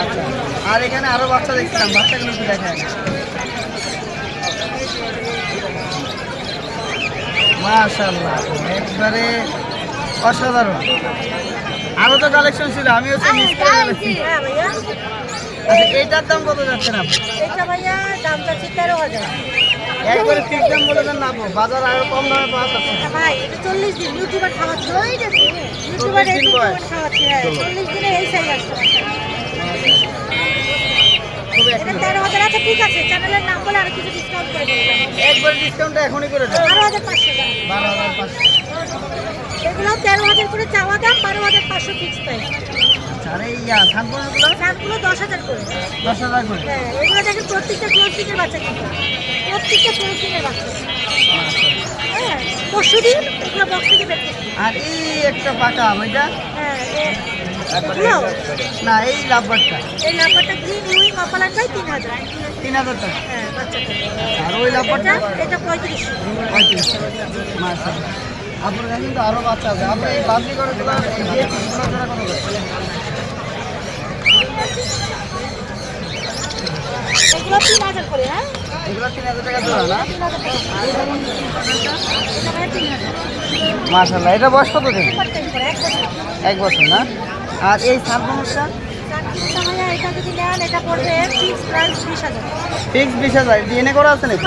আচ্ছা আর এখানে আরও বাচ্চা দেখছিলাম বাচ্চাগুলো কি দেখায় মাশাল্লাহ একবারে অসাধারণ। আরও তো কালেকশন ছিল আমি হচ্ছে মিস করে ফেলেছি। হ্যাঁ আচ্ছা এইটার দাম কত যাচ্ছে না? এটা ভাইয়া দাম চাচ্ছি তেরো হাজার। একবারে ঠিক দাম বলে দেন না বাজার আরও কম দামে পাওয়া যাচ্ছে। আচ্ছা ভাই এটা দিন ইউটিউবার খাওয়াচ্ছে। ওই দেখি ইউটিউবার খাওয়াচ্ছে হ্যাঁ চল্লিশ দিনে এই সাইজ আসছে তেরো হাজার আছে ঠিক আছে চ্যানেলের নাম বলে আরও কিছু ডিসকাউন্ট করে দেবো একবারে ডিসকাউন্টটা এখনই করে দেন। বারো হাজার পাঁচশো বারো হাজার পাঁচশো। এগুলো তেরো হাজার করে চাওয়া দাম বারো হাজার পাঁচশো ফিক্স আচ্ছা আর এই দশ হাজার করে। দশ হাজার করে। হ্যাঁ এগুলো দেখেন প্রত্যেকটা ক্লোজিংয়ের বাচ্চা কিন্তু। প্রত্যেকটা বাচ্চা হ্যাঁ পরশু দিন এগুলো বক্স থেকে বের আর এই একটা পাকা ওইটা হ্যাঁ না এই লাভবারটা। এই লাম্বারটা গ্রিন অপালারটাই তিন হাজার। তিন হাজার টাকা। হ্যাঁ বাচ্চাটা আর ওই লাভবারটা? এটা পঁয়ত্রিশশো পঁয়ত্রিশ। মাশাআল্লাহ। আপনার কিন্তু আরও বাচ্চা আছে। আপনি এই বাদলি করে এই কত এগুলো তিন হাজার করে হ্যাঁ? এগুলো তিন হাজার টাকা জোড়া না? তিন এটা বয়স কত দিন? এক বছর। না? আর এই ফিক্স বিশ হাজার। হাজার ডিএনএ করা আছে নাকি?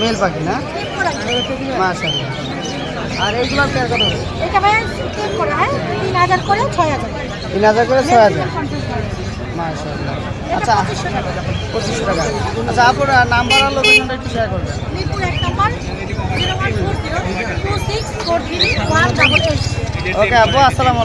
মেল পাখি। না? আর এইগুলোর পেয়ার কত? এটা ভাইয়া চেক করা হ্যাঁ? তিন হাজার করে ছয় হাজার। তিন হাজার করে ছয় হাজার। মাশাআল্লাহ। আচ্ছা পঁচিশশো টাকা। আচ্ছা আপনার নাম্বার আর লোকেশনটা একটু শেয়ার ওকে আপু আসসালামু।